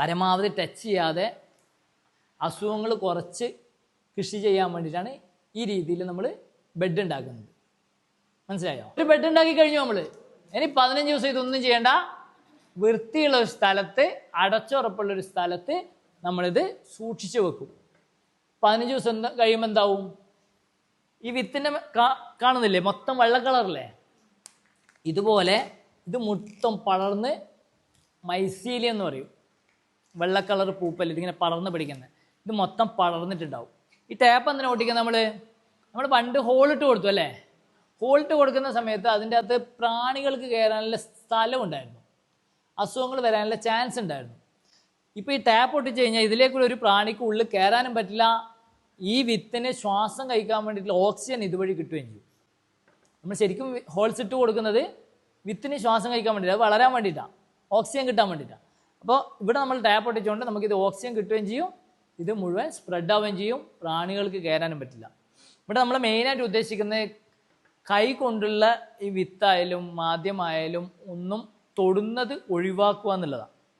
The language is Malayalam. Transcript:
പരമാവധി ടച്ച് ചെയ്യാതെ അസുഖങ്ങൾ കുറച്ച് കൃഷി ചെയ്യാൻ വേണ്ടിയിട്ടാണ് ഈ രീതിയിൽ നമ്മൾ ബെഡ് ഉണ്ടാക്കുന്നത്. മനസ്സിലായോ? ഒരു ബെഡ് ഉണ്ടാക്കി കഴിഞ്ഞു നമ്മൾ ഇനി പതിനഞ്ച് ദിവസം ഇതൊന്നും ചെയ്യേണ്ട. വൃത്തിയുള്ള ഒരു സ്ഥലത്ത് അടച്ചുറപ്പുള്ള ഒരു സ്ഥലത്ത് നമ്മളിത് സൂക്ഷിച്ചു വെക്കും. പതിനഞ്ച് ദിവസം കഴിയുമ്പോൾ എന്താവും? ഈ വിത്തിന്റെ കാണുന്നില്ലേ? മൊത്തം വെള്ള കളറല്ലേ? ഇതുപോലെ ഇത് മൊത്തം പടർന്ന് മൈസീലി എന്ന് പറയും. വെള്ള കളർ ഇതിങ്ങനെ പടർന്ന് പിടിക്കുന്നത് ഇത് മൊത്തം പടർന്നിട്ടുണ്ടാവും. ഈ ടാപ്പ് എന്തിനാ ഓട്ടിക്കുന്നത് നമ്മൾ നമ്മൾ പണ്ട് ഹോളിട്ട് കൊടുത്തു അല്ലേ? ഹോളിട്ട് കൊടുക്കുന്ന സമയത്ത് അതിന്റെ അകത്ത് പ്രാണികൾക്ക് കയറാനുള്ള സ്ഥലം ഉണ്ടായിരുന്നു. അസുഖങ്ങൾ വരാനുള്ള ചാൻസ് ഉണ്ടായിരുന്നു. ഇപ്പോൾ ഈ ടാപ്പ് ഒട്ടിച്ച് കഴിഞ്ഞാൽ ഇതിലേക്കുള്ള ഒരു പ്രാണിക്ക് ഉള്ളിൽ കയറാനും പറ്റില്ല. ഈ വിത്തിന് ശ്വാസം കഴിക്കാൻ വേണ്ടിയിട്ടുള്ള ഓക്സിജൻ ഇതുവഴി കിട്ടുകയും ചെയ്യും. നമ്മൾ ശരിക്കും ഹോൾസ് ഇട്ട് കൊടുക്കുന്നത് വിത്തിന് ശ്വാസം കഴിക്കാൻ വേണ്ടിയിട്ട് അത് വളരാൻ വേണ്ടിയിട്ടാണ് ഓക്സിജൻ കിട്ടാൻ വേണ്ടിയിട്ടാണ് അപ്പോൾ ഇവിടെ നമ്മൾ ടാപ്പ് ഒട്ടിച്ചുകൊണ്ട് ഇത് ഓക്സിജൻ കിട്ടുകയും ചെയ്യും. ഇത് മുഴുവൻ സ്പ്രെഡ് ആവുകയും ചെയ്യും. പ്രാണികൾക്ക് കയറാനും പറ്റില്ല. ഇവിടെ നമ്മൾ മെയിനായിട്ട് ഉദ്ദേശിക്കുന്നത് കൈ കൊണ്ടുള്ള ഈ വിത്തായാലും മാധ്യമായാലും ഒന്നും തൊടുന്നത് ഒഴിവാക്കുക എന്നുള്ളതാണ്.